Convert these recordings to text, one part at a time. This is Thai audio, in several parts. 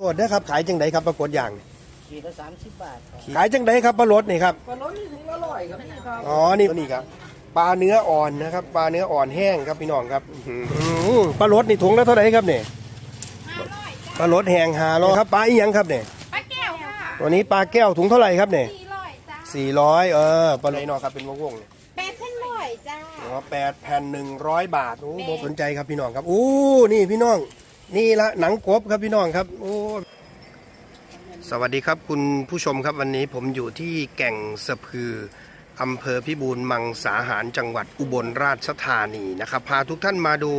โทษนะครับขายจังไดครับปรากฏอย่างขีดละสามสิบบาทครับขายจังไดครับปลารสนี่ครับปลาล้นนี่ถึงอร่อยครับพี่ครับอ๋อนี่นี่ครับปลาเนื้ออ่อนนะครับปลาเนื้ออ่อนแห้งครับพี่น้องครับอื้อหือปลารสนี่ถุงละเท่าไหร่ครับเนี่ยปลารสแห้งหาร้อยครับปลาอีหยังครับเนี่ยปลาแก้วค่ะตัวนี้ปลาแก้วถุงเท่าไหร่ครับเนี่ยสี่ร้อยจ้าสี่ร้อยเออปลาไหลนอครับเป็นวงวงๆเนี่ย แปดเส้นร้อยจ้า อ๋อแปดแผ่นหนึ่งร้อยบาท โอ้โหสนใจครับพี่น้องครับโอ้นี่พี่น้อง นี่ละหนังกบครับพี่น้องครับโอ้สวัสดีครับคุณผู้ชมครับวันนี้ผมอยู่ที่แก่งสะพืออำเภอพิบูลมังสาหารจังหวัดอุบลราชธานีนะครับ พาทุกท่านมาดู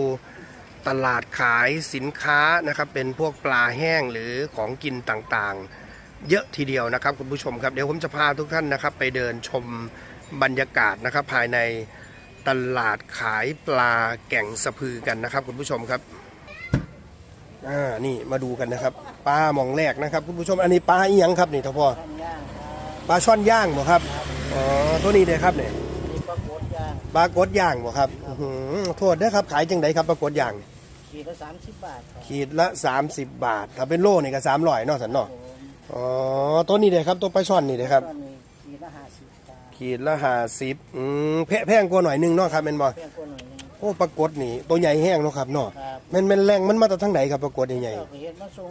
ตลาดขายสินค้านะครับ เป็นพวกปลาแห้งหรือของกินต่างๆ เยอะทีเดียวนะครับคุณผู้ชมครับเดี๋ยวผมจะพาทุกท่านนะครับ ไปเดินชมบรรยากาศนะครับ ภายในตลาดขายปลาแก่งสะพือกันนะครับ คุณผู้ชมครับ อ่านี่มาดูกันนะครับปลาหมองแรกนะครับคุณผู้ชมอันนี้ปลาอีหยังครับนี่ท่าพ่อท่านย่างครับปลาช่อนย่างบ่ครับอ๋อตัวนี้เลยครับเนี่ยมีปลาโกดย่างปลากดย่างบ่ครับอื้อหือโทษนะครับขายจังไดครับปลากดย่าง ขีดละสามสิบบาทครับขีดละ30บาท ถ้าเป็นโลนี่ก็300เนาะสันเนาะผมอ๋อตัวนี้เลยครับตัวปลาช่อนนี่เลยครับก็มีขีดละห้าสิบบาทขีดละห้าสิบอืมแพแพงกว่าหน่อยหนึงเนาะครับแม่นบ่เพียงคนหน่อยหนึง โอ้ปลากดนี่ตัวใหญ่แห้งเนาะครับเนาะครับแม่นแม่นแรงมันมาจากทางไหนครับปลากดใหญ่เจ้าเห็นมาส่ง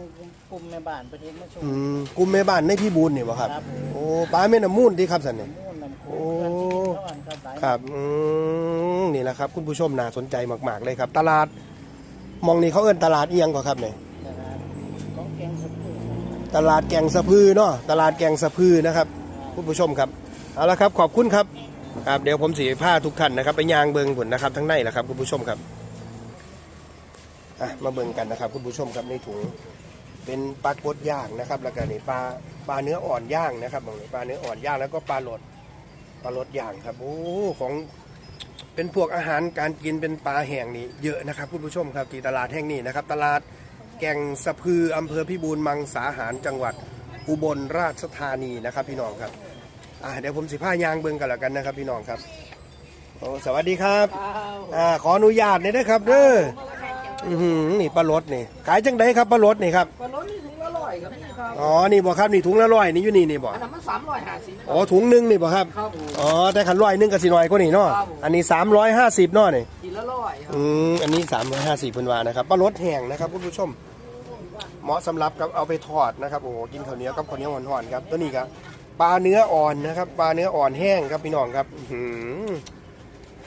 กลุ่มแม่บ้านประเทศมาส่ง ๆอืมกลุ่มแม่บ้านในพี่บูนนี่บ่ครับ ครับผมโอ้ปลาแม่น้ำมูลที่ครับสันนี่ มุ่นนำโคโอ้เพื่อนที่กินข้าวอันครับหลายครับอืมนี่แหละครับ คุณผู้ชมน่าสนใจมากๆเลยครับ ตลาดมองนี่เขาเอิ้นตลาดเอียงก่อนครับเนี่ยนะครับของแกงสะพุตลาดแกงสะพือเนาะตลาดแกงสะพือนะครับคุณผู้ชมครับเอาละครับขอบคุณครับ ครับเดี๋ยวผมสีผ้าทุกท่านนะครับไปยางเบิงผลนะครับทั้งในแหละครับคุณผู้ชมครับอะมาเบิงกันนะครับคุณผู้ชมครับในถุงเป็นปลากดย่างนะครับแล้วก็นี่ปลาปลาเนื้ออ่อนย่างนะครับมองนี่ปลาเนื้ออ่อนย่างแล้วก็ปลาโหลดปลาโหลดย่างครับโอ้ของเป็นพวกอาหารการกินเป็นปลาแห้งนี่เยอะนะครับคุณผู้ชมครับที่ตลาดแห่งนี้นะครับ ตลาดแก่งสะพืออำเภอพิบูลมังสาหารจังหวัดอุบลราชธานีนะครับพี่น้องครับ อ่าเดี๋ยวผมสิผ้ายางเบิ่งกันแล้วกันนะครับพี่น้องครับโอ้สวัสดีครับอ่าขออนุญาตหนี่อยนะครับเด้ออือหือนี่ปลารสนี่ ขายจังไดครับปลารสนี่ครับปลาล้นนี่ถึงอร่อยครับพี่ครับอ๋อนี่บ่ครับนี่ถุงละร้อยนี่อยู่นี่นี่บ่อันนั้นมันสามร้อยห้าสิบอ๋อถุงหนึงนี่บ่ครับครับผมอ๋อแต่ขันร้อยหนึงก็สิน้อยกว่านี่เนาะครับผมอันนี้350เนาะนี่ขีดละร้อยครับอืมอันนี้350เพิ่นว่านะครับปลารสแห้งนะครับคุณผู้ชมเหมาะสำหรับกับเอาไปทอดนะครับโอ้โหกินข้าวเหนียวกับข้าวเหนียวห่อนๆครับตัวนี้ครับ ปลาเนื้ออ่อนนะครับ ปลาเนื้ออ่อนแห้งครับพี่น้องครับอื้อหือ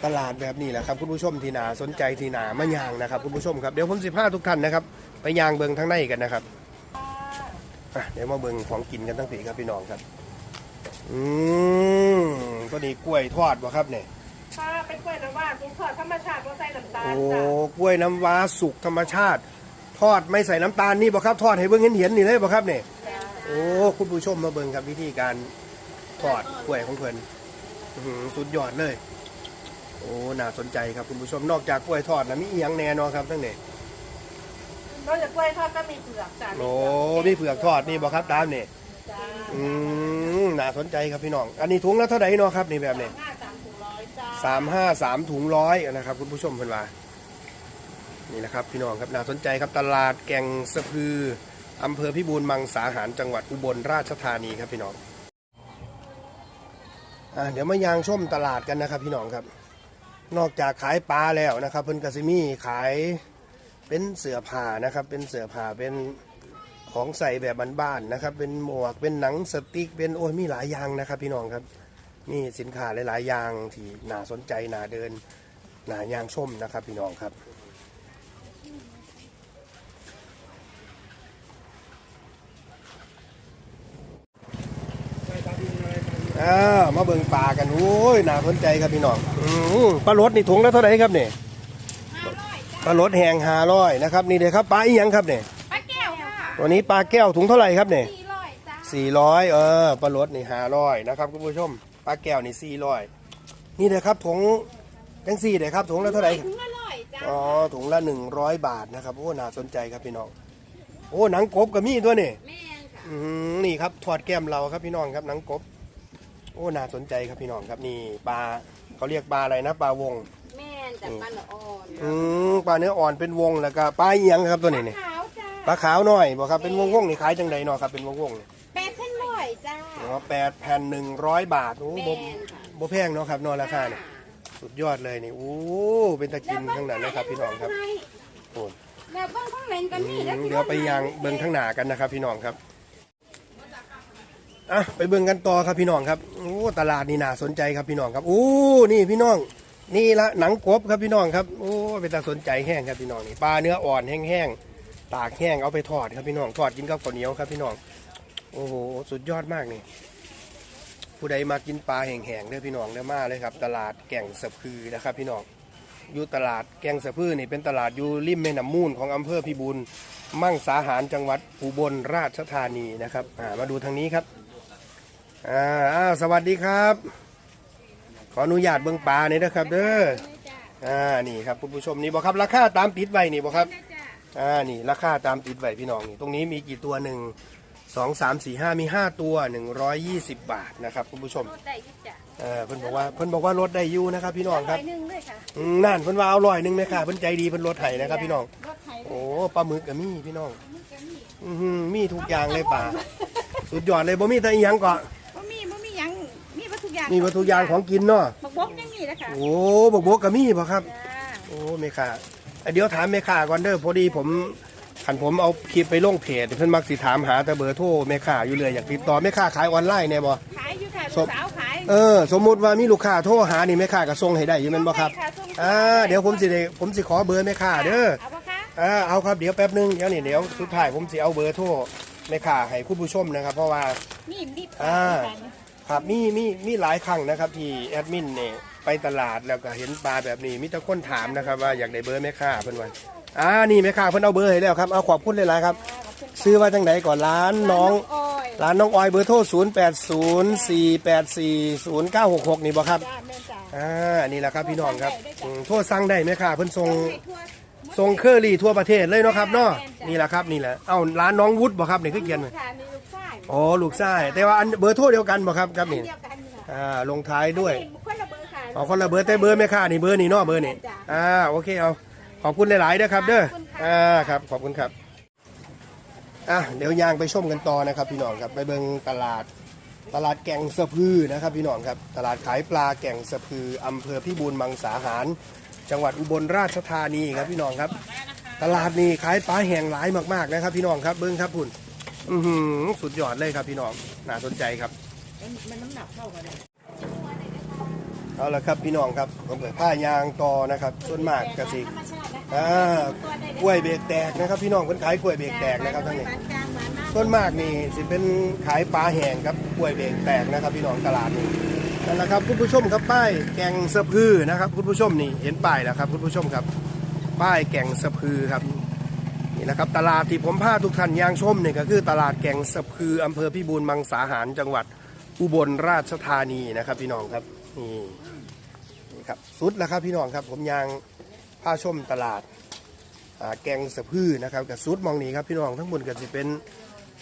ตลาดแบบนี้แหละครับคุณผู้ชมที่นาสนใจที่นามะยางนะครับคุณผู้ชมครับเดี๋ยวผมสิพาทุกท่านนะครับไปยางเบิงทั้งในกันนะครับอะเดี๋ยวมาเบิงของกินกันทั้งปีครับพี่น้องครับ อืมตัวนี้กล้วยทอดวะครับเนี่ยค่ะเป็นกล้วยน้ำว้ากุ้งทอดธรรมชาติว่าใส่น้ำตาลโอ้จ้ะกล้วยน้ำว้าสุกธรรมชาติ ทอดไม่ใส่น้ำตาลนี่บ่ครับ ทอดให้เบิ่งเห็นเห็นๆนี่เลยบ่ครับเนี่ย โอ้คุณผู้ชมมาเบิ่งครับวิธีการทอดกล้วยของเพิ่นอื้อหือสุดยอดเลย โอ้น่าสนใจครับคุณผู้ชมนอกจากกล้วยทอดนะมีอีหยังแน่นอนครับทั้งนี้นอกจากกล้วยทอดก็มีเผือกจ้ะโอ้มีเผือกทอดนี่บ่ครับตามนี่จ้าอืมน่าสนใจครับพี่น้อง อันนี้ถุงละเท่าไหร่เนาะครับนี่แบบนี้ ห้าสามถุงร้อยจ้าสามห้าสามถุงร้อยนะครับ คุณผู้ชมเพิ่นว่านี่นะครับ พี่น้องครับน่าสนใจครับตลาดแก่งสะพือ อำเภอพิบูลมังสาหารจังหวัดอุบลราชธานีครับพี่น้องอะเดี๋ยวมายางชมตลาดกันนะครับพี่น้องครับ นอกจากขายปลาแล้วนะครับเพิ่นกสิมีขายเป็นเสื้อผ้านะครับ เป็นเสื้อผ้าเป็นของใส่แบบบ้านๆนะครับ เป็นหมวกเป็นหนังสติ๊กเป็นโอ้ยมีหลายอย่างนะครับ พี่น้องครับนี่สินค้าหลายๆอย่างที่น่าสนใจน่าเดินน่ายางชมนะครับ พี่น้องครับ อ้าวมาเบิ่งปลากันโอ้ยน่าสนใจครับพี่น้องอืมปลารสนี่ถุงละเท่าไหร่ครับเนี่ยห้าร้อยจ้ะปลารสแห้งห้าร้อยนะครับนี่เด้ครับปลาอีหยังครับเนี่ยปลาแก้วค่ะตัวนี้ปลาแก้วถุงเท่าไหร่ครับเนี่ยสี่ร้อยจ้าสี่ร้อยเออปลารสนี่ห้าร้อยนะครับคุณผู้ชมปลาแก้วนี่สี่ร้อยนี่เด้ครับถุงจังสี่เด้ครับถุงละเท่าไหร่ถุงละร้อยจ้าอ๋อถุงละหนึ่งร้อยบาทนะครับโอ้น่าสนใจครับพี่น้องโอ้หนังกบก็มีตัวนี่แม่นค่ะอืมนี่ครับทอดแก้มเราครับพี่น้องครับหนังกบ โอ้น่าสนใจครับพี่น้องครับนี่ปลาเขาเรียกปลาอะไรนะปลาวง แม่นจากปลาละอ่อนอืมปลาเนื้ออ่อนเป็นวงแล้วก็ปลาเอียงครับตัวนี้นี่ขาวจ้าปลาขาวน้อยบ่ครับเป็นวงวงๆนี่ขายจังใดเนาะครับเป็นวงวงๆนี่แปดพันร้อยจ้าอ๋อแปดแผ่นหนึ่งร้อยบาทโอ้แมบ่นค่ะบ่แพงเนาะครับเนอราคาเนี่ยสุดยอดเลยนี่โอ้เป็นตะกินทั้งนั้นนะครับพี่น้องครับโอ้ แล้วเบิ้งข้างเลนกันนี่อืมเดี๋ยวไปยางเบิ่งข้างหน้ากันนะครับพี่น้องครับ อะไปเบิ่งกันต่อครับพี่น้องครับโอ้ตลาดนี่น่าสนใจครับพี่น้องครับโอ้นี่พี่น้อง นี่ละหนังกบครับพี่น้องครับโอ้เป็นตาสนใจแห้งครับพี่น้องนี่ปลาเนื้ออ่อนแห้งๆตากแห้งเอาไปทอดครับพี่น้องทอดกินกับข้าวเหนียวครับพี่น้องโอ้โหสุดยอดมากนี่ผู้ใดมากินปลาแห้งๆเด้อพี่น้องเด้อมาเลยครับ ตลาดแก่งสะพือนะครับพี่น้องอยู่ตลาดแก่งสะพือนี่เป็นตลาดอยู่ริมแม่น้ำมูลของอำเภอพิบูลมั่งสาหารจังหวัดอุบลราชธานีนะครับมาดูทางนี้ครับ อ่าอ้าวสวัสดีครับ ขออนุญาตเบิ่งปลาหน่อยนะครับ เด้ออ่านี่ครับคุณผู้ชมนี่บอกครับราคาตามติดไว้นี่บอกครับอ่านี่ราคาตามติดไว้พี่น้องนี่ตรงนี้มีกี่ตัวหนึ่งสองสามสี่ห้ามีห้าตัวหนึ่งร้อยยี่สิบบาทนะครับคุณผู้ชมรถได้ยุจ้ะเออเพิ่นบอกว่าเพิ่นบอกว่าลดได้อยู่นะครับพี่น้องคร้รัอบยหนึ่งเลยค่ะอืมนั่นเพิ่นว่าเอาร้อยหนึ่งไหมค่ะเพิ่นใจดีเพิ่นลดให้นะครับพี่น้องรถไถโอ้ปลาหมึกกับมีพี่น้องนี่ก็มีอือหือมีทุกอย่างเลยป่าสุดยอดเลยบ่มีแต่อีหยังเกาะ บ่มีบ่มีหยังมีวัตถุก อย่างมีวัตถุกอย่างของกินเนาะบักบกยังมีนะคะโอ้บกบกกับมีบ่ครับ จ้าโอ้เมค่าเอ้ยเดี๋ยวถามเมค่าก่อนเด้อพอดีผมขันผมเอาคลิปไปลงเพจเพิ่นมักสิถามหาแต่เบอร์โทรเมค่าอยู่เลยอยากติดต่อเมค่าขายออนไลน์แน่บ่ ขายอยู่ค่ะศลูพกสาวขาย เออสมมุติว่ามีลูกค้าโทรหานี่เมค่าก็ส่งให้ได้อยู่แม่นบ่ครับส่งให้ะส่งให้อ่าเดี๋ยวผมสิได้ผมสิขอเบอร์เมค่าเด้อเอาปะคะอ่าเอาครับเดี๋ยวแป๊บนึงเดี๋ยวนี่เดี๋ยวสุดท้ายผมสิเอาเบอร์โทรเมค่าให้คุณผู้ชมนะครับ เพราะว่า นี่รีบอ่า ครับมีมีมีหลายครั้งนะครับ ที่แอดมินเนี่ยไปตลาดแล้วก็เห็นปลาแบบนี้มีแต่คนถามนะครับ ว่าอยากได้เบอร์แม่ค้าเพิ่นว่าอ่านี่แม่ค้าเพิ่นเอาเบอร์ให้แล้วครับเอาขอบคุณหลายๆครับ ซื้อว่าจังไดก่อนร้านน้อง ออยร้านน้องออยเบอร์โทร 0 8 0 4 8 4 0 9 6 6 นี่บ่ครับ จ้าแม่จ้าอ่า นี่แหละครับพี่น้องครับอืมโทรสั่งได้ไหมค่ะเพิ่นส่ง ให้ทั่ว ส่งเคอรี่ทั่วประเทศเลยเนาะครับเนาะนี่แหละครับนี่แหละเอ้าร้านน้องวุฒิบ่ครับนี่คือเขียนไว้ค่ะมีลูกชายอ๋อลูกชายแต่ว่าอันเบอร์โทรเดียวกันบ่ครับครับนี่เดียวกันค่ะอ่าลงท้ายด้วยคนละเบอร์ค่ะเอาคนละเบอร์แต่เบอร์ไม่ค่านี่เบอร์นี่เนาะเบอร์นี่จ้ะอ่าโอเคเอาขอบคุณหลายๆเด้อครับ เด้อขอบคุณค่ะอ่าครับขอบคุณครับอะเดี๋ยวยางไปชมกันต่อนะครับ พี่น้องครับไปเบิ่งตลาดตลาดแก่งสะพือนะครับพี่น้องครับตลาดขายปลาแก่งสะพืออำเภอพิบูลมังสาหาร จังหวัดอุบลราชธานีครับพี่น้องครับ ตลาดนี้ขายปลาแห้งหลายมากๆนะครับ พี่น้องครับเบิ้งครับพุ่นอือหือสุดยอดเลยครับพี่น้องน่าสนใจครับมันน้ำหนักเท่ากันเลยเอาละครับพี่น้องครับผมเปิดผ้ายางต่อนะครับส่วนมากกรรมชาตินะคะอ่ากล้วยเบรกแตกนะครับ พี่น้องเพิ่นขายกล้วยเบรกแตกนะครับทั้งนี้ส่วนมากนี่สิเป็นขายปลาแห้งครับกล้วยเบรกแตกนะครับ พี่น้องตลาดนี้ นั่นแหละครับคุณผู้ชมครับป้ายแกงสะพือนะครับ คุณผู้ชมนี่เห็นป้ายแล้วครับ คุณผู้ชมครับ ป้ายแกงสะพือครับนี่นะครับตลาดที่ผมพาทุกท่านยางชมเนี่ยก็คือตลาดแกงสะพืออำเภอพิบูลมังสาหารจังหวัดอุบลราชธานีนะครับ พี่น้องครับนี่นี่ครับสุดแล้วครับพี่น้องครับ ผมยางพาชมตลาดแกงสะพือนะครับกับซูดมองนี้ครับพี่น้องทั้งหมดก็จะเป็น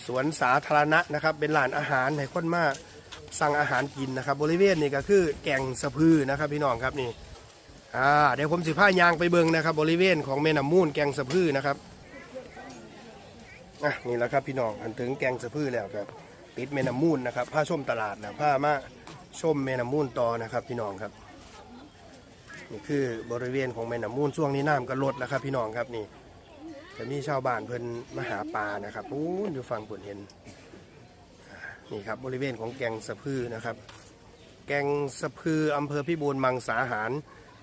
สวนสาธารณะนะครับ เป็นร้านอาหารให้คนมา สั่งอาหารกินนะครับ บริเวณนี้ก็คือแกงสะพือนะครับพี่น้องครับนี่อ่าเดี๋ยวผมสิพายางไปเบิงนะครับ บริเวณของแม่น้ำมูลแกงสะพือนะครับอะนี่แหละครับพี่น้องอันถึงแกงสะพือแล้วครับติดแม่น้ำมูลนะครับผ้าชมตลาดนะผ้ามาชมแม่น้ำมูลต่อนะครับ พี่น้องครับนี่คือบริเวณของแม่น้ำมูลช่วงนี้น้ำก็ลดแล้วครับพี่น้องครับนี่จะมีชาวบ้านเพิ่นมาหาปลานะครับอู้อยู่ฝั่งผลเห็น นี่ครับบริเวณของแกงสะพือนะครับ แกงสะพืออำเภอพิบูลมังสาหาร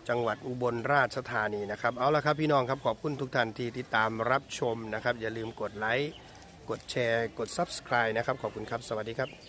จังหวัดอุบลราชธานีนะครับ เอาละครับพี่น้องครับขอบคุณทุกท่านที่ติดตามรับชมนะครับ อย่าลืมกดไลค์ กดแชร์ กด Subscribe นะครับ ขอบคุณครับ สวัสดีครับ